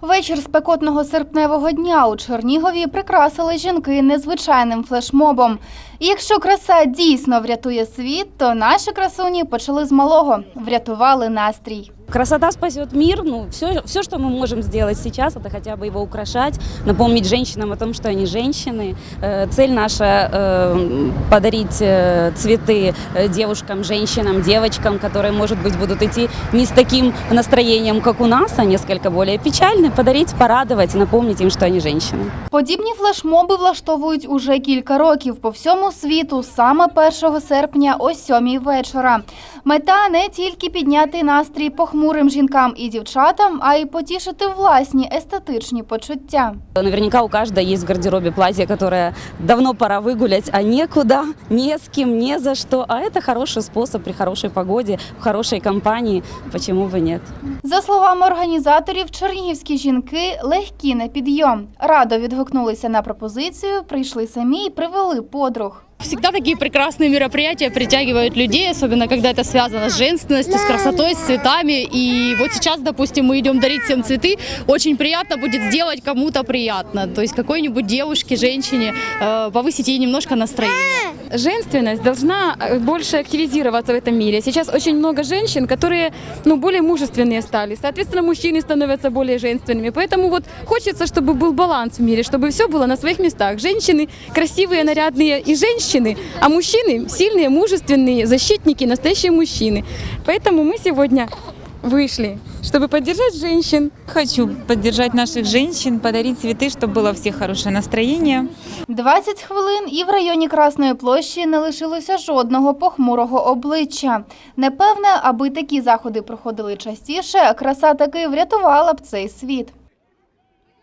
Вечір спекотного серпневого дня у Чернігові прикрасили жінки незвичайним флешмобом. Якщо краса дійсно врятує світ, то наші красуні почали з малого, врятували настрій. Красота спасет мир. Ну, все, все, что мы можем сделать сейчас, это хотя бы его украшать, напомнить женщинам о том, что они женщины. Э, Цель наша э, подарить э, цветы э, девушкам, женщинам, девочкам, которые, может быть, будут идти не с таким настроением, как у нас, а несколько более печальны. Подарить, порадовать, напомнить им, что они женщины. Подібні флешмоби влаштовують уже кілька років по всьому світу, саме 1 серпня о 7 вечора. Мета не тільки підняти настрій похмурим жінкам і дівчатам, а й потішити власні естетичні почуття. Наверняка у каждой есть в гардеробе платье, которое давно пора выгулять, а некуда, не с кем, не за что. А это хороший способ при хорошей погоде, в хорошей компании. Почему бы нет? За словами організаторів, чернігівські жінки легкі на підйом. Радо відгукнулися на пропозицію, прийшли самі і привели подруг. Всегда такие прекрасные мероприятия притягивают людей, особенно когда это связано с женственностью, с красотой, с цветами. И вот сейчас, допустим, мы идем дарить всем цветы. Очень приятно будет сделать кому-то приятно. То есть какой-нибудь девушке, женщине э, повысить ей немножко настроение. женственность должна э, больше активизироваться в этом мире. Сейчас очень много женщин, которые ну, более мужественные стали. Соответственно, мужчины становятся более женственными. Поэтому вот хочется, чтобы был баланс в мире, чтобы все было на своих местах. Женщины красивые, нарядные и женщины, а мужчины сильные, мужественные, защитники, настоящие мужчины. Поэтому мы сегодня вышли, чтобы поддержать женщин, Хочу поддержать наших женщин, подарить цветы, чтобы было у всех хорошее настроение. 20 хвилин і в районі Красної площі не лишилося жодного похмурого обличчя. Непевне, аби такі заходи проходили частіше, краса таки врятувала б цей світ.